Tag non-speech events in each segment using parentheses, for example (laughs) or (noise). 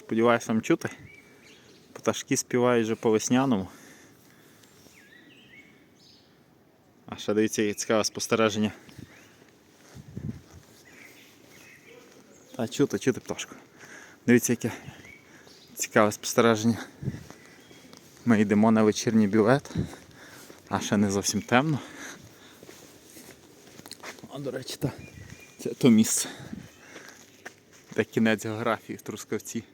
Сподіваюся, вам чути. Пташки співають вже по весняному. А ще дивіться, цікаве спостереження. Та чути, чути пташку. Дивіться, яке цікаве спостереження. Ми йдемо на вечірній бювет, а ще не зовсім темно. А до речі, та, це то місце. Це кінець географії в Трускавці.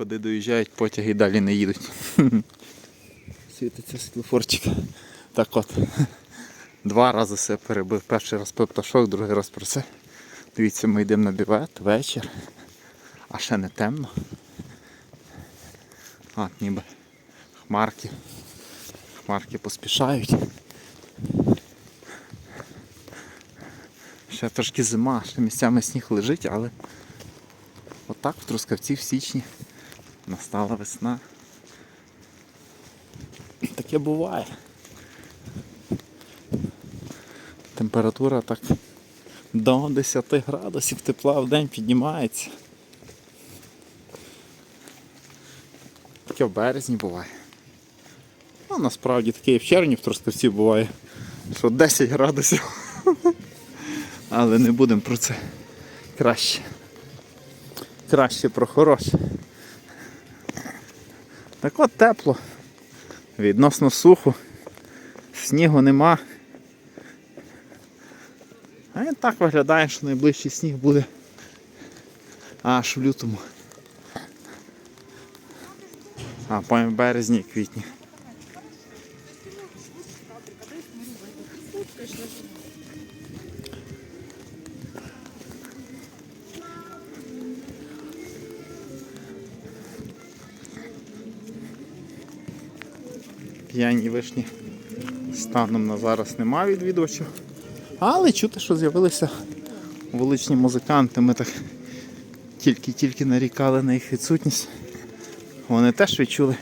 Куди доїжджають потяги і далі не їдуть. (laughs) Світиться світлофорчик. Так от. Два рази себе перебив. Перший раз про пташок, другий раз про це. Дивіться, ми йдемо на бівет, вечір. А ще не темно. От ніби хмарки. Хмарки поспішають. Ще трошки зима, ще місцями сніг лежить, але отак в Трускавці в січні настала весна. Таке буває. Температура так до 10 градусів тепла в день піднімається. Таке в березні буває. Ну, насправді таке і в червні в Трускавці буває, що 10 градусів. (laughs) Але не будемо про це. Краще. Краще про хороше. Так от тепло. Відносно сухо. Снігу нема. А він так виглядає, що найближчий сніг буде аж в лютому. А в березні і П'яні вишні станом на зараз немає відвідувачів. Але чути, що з'явилися вуличні музиканти. Ми так тільки-тільки нарікали на їх відсутність. Вони теж відчули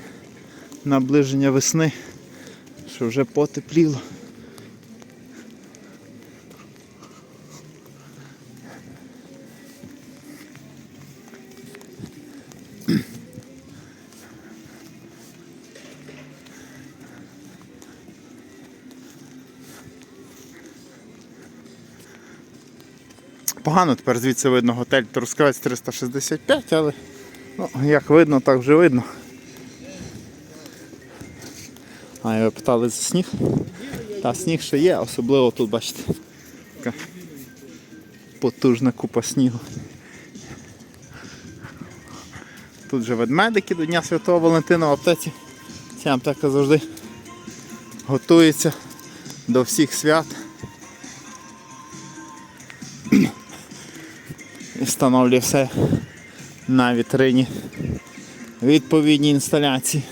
наближення весни, що вже потепліло. Погано тепер звідси видно готель Трускавець 365, але ну, як видно, так вже видно. А і питали за сніг. Та сніг ще є, особливо тут, бачите, така потужна купа снігу. Тут же ведмедики до Дня Святого Валентина в аптеці. Ця аптека завжди готується до всіх свят. І встановлює все на вітрині. Відповідні інсталяції.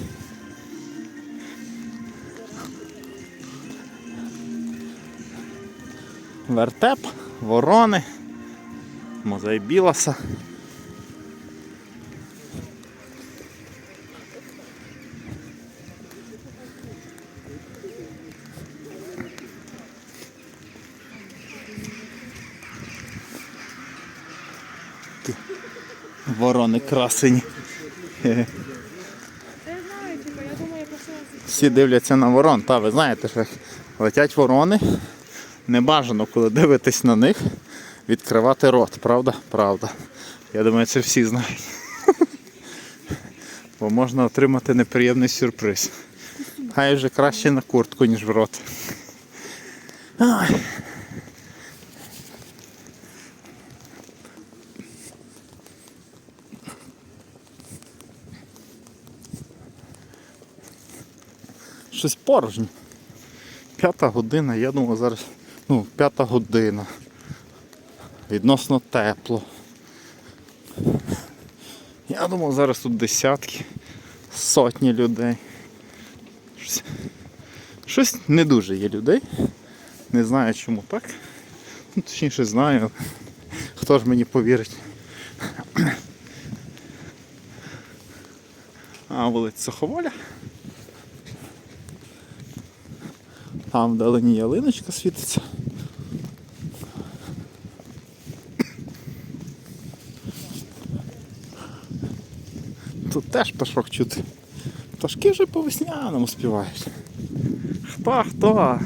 Вертеп, ворони, музей Біласа. Ворони красені. Хе-хе. Я знаю, типу, я думаю, я просила Всі дивляться на ворон. Та ви знаєте, що летять ворони. Не бажано, коли дивитесь на них, відкривати рот, правда? Правда. Я думаю, це всі знають. (laughs) Бо можна отримати неприємний сюрприз. Хай вже краще на куртку, ніж в рот. Ай. Щось порожньо. П'ята година, я думаю, зараз. Ну, п'ята година. Відносно тепло. Я думав, зараз тут десятки, сотні людей. Щось, щось не дуже є людей. Не знаю чому так. Ну, точніше знаю. Хто ж мені повірить. А вулиця Суховоля. Там вдалині ялиночка світиться. Тут теж пташок чути. Пташки вже по весняному співають. Хто хто?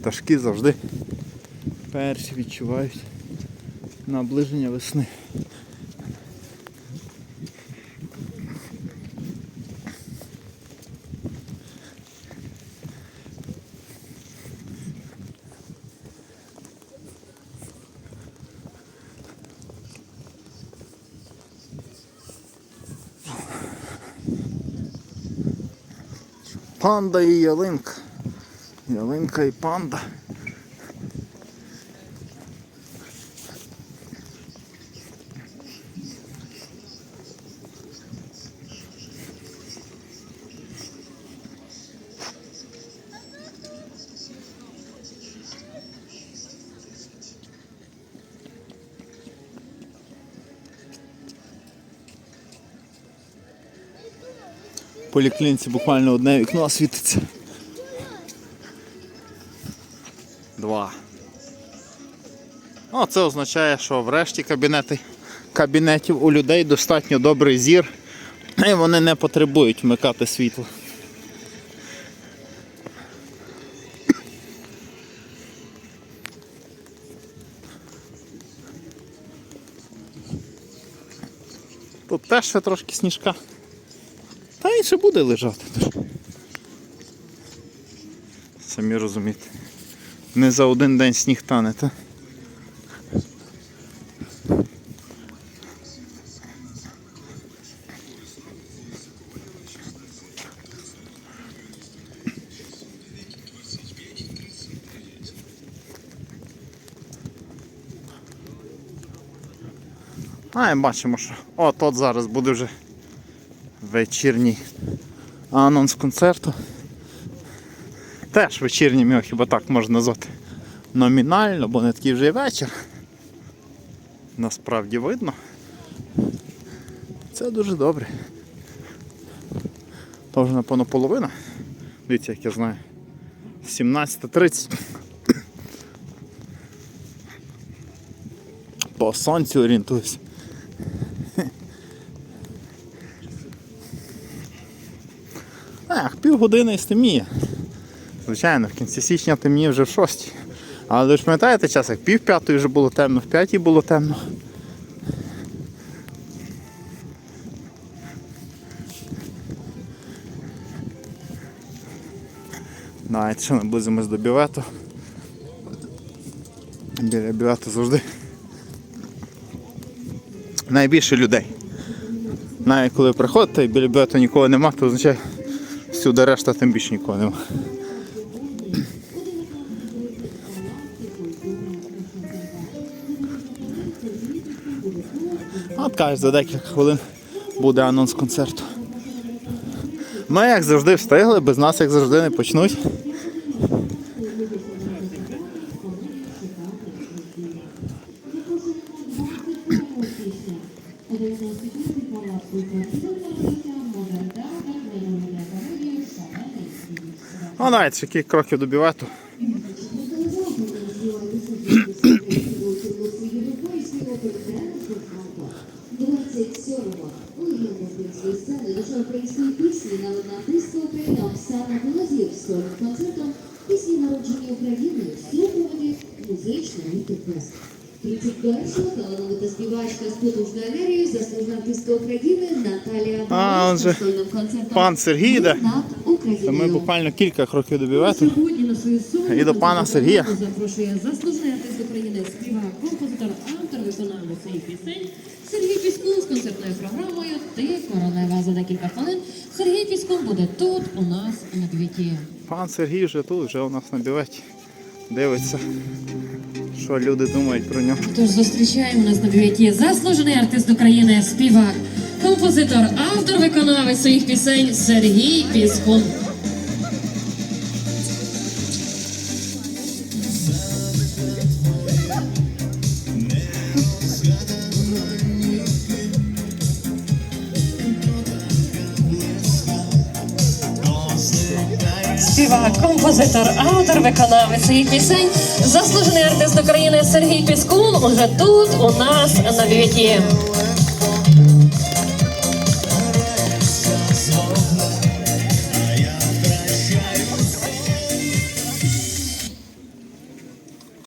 Пташки завжди перші відчувають наближення весни. Панда і ялинка. Ялинка і панда. Поліклініці буквально одне вікно світиться. Два. Ну, це означає, що врешті кабінети, кабінетів у людей достатньо добрий зір, і вони не потребують вмикати світло. Тут теж ще трошки сніжка. Та буде лежати. Самі розумієте. Не за один день сніг тане, та? А, і бачимо, що от от зараз буде вже вечірній анонс концерту. Теж вечірнім його хіба так можна назвати номінально, бо не такий вже й вечір. Насправді видно. Це дуже добре. То вже напевно половина. Дивіться, як я знаю. 17.30. По сонцю орієнтуюсь. Півгодини і стемніє. Звичайно, в кінці січня темніє вже в шостій. Але ви ж пам'ятаєте час, як пів п'ятої вже було темно, в п'ятій було темно. Навіть що наблизимось до бювету. Біля бювету завжди найбільше людей. Навіть коли приходите і біля бювету нікого нема, то означає всюди решта тим більше нікого нема. От кажуть, за декілька хвилин буде анонс концерту. Ми, як завжди, встигли, без нас, як завжди, не почнуть. Ну, навіть ще кілька кроків до бювету. Української пісні народна артистка України Оксана Білозір концертом пісні народження України в супроводі музичного інтерфесту. 31-го талановита співачка з потужною енергією, заслужена артистка України Наталія А, з сольним концертом пан Сергій йде. «Ми над Та Україною». ми буквально кілька кроків до бювету. Сьогодні на свою І до пана Сергія. запрошує заслужений артист України, співак, композитор, автор, виконавець своїх пісень Сергій Піскун з концертною програмою Ти королева за декілька хвилин. Сергій Піскун буде тут у нас на квіті. Пан Сергій вже тут, вже у нас на бюветі. Дивиться, що люди думають про нього. Тож зустрічаємо нас на квіті заслужений артист України, співак, композитор, автор, виконавець своїх пісень Сергій Піскун. Співак, композитор, автор, виконавець своїх пісень, заслужений артист України Сергій Піскун уже тут у нас на віті.